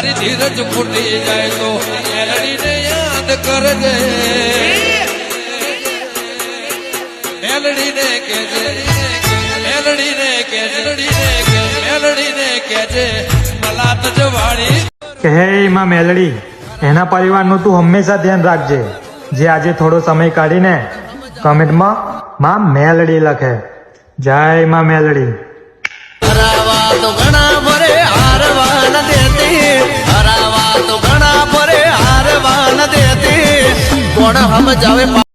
તારી ધીરજ ફૂટી જાય તો મેલડીને યાદ કરજે. મેલડીને કેજે મેલડીને કેજે મેલડીને કેજે મલાત જવાળી હે માં મેલડી, એના પરિવારનું તું હંમેશા ધ્યાન રાખજે. જે આજે થોડો સમય કાઢીને કમેન્ટમાં માં મેલડી લખે. જય માં મેલડી. કોણ સમજાવે પા-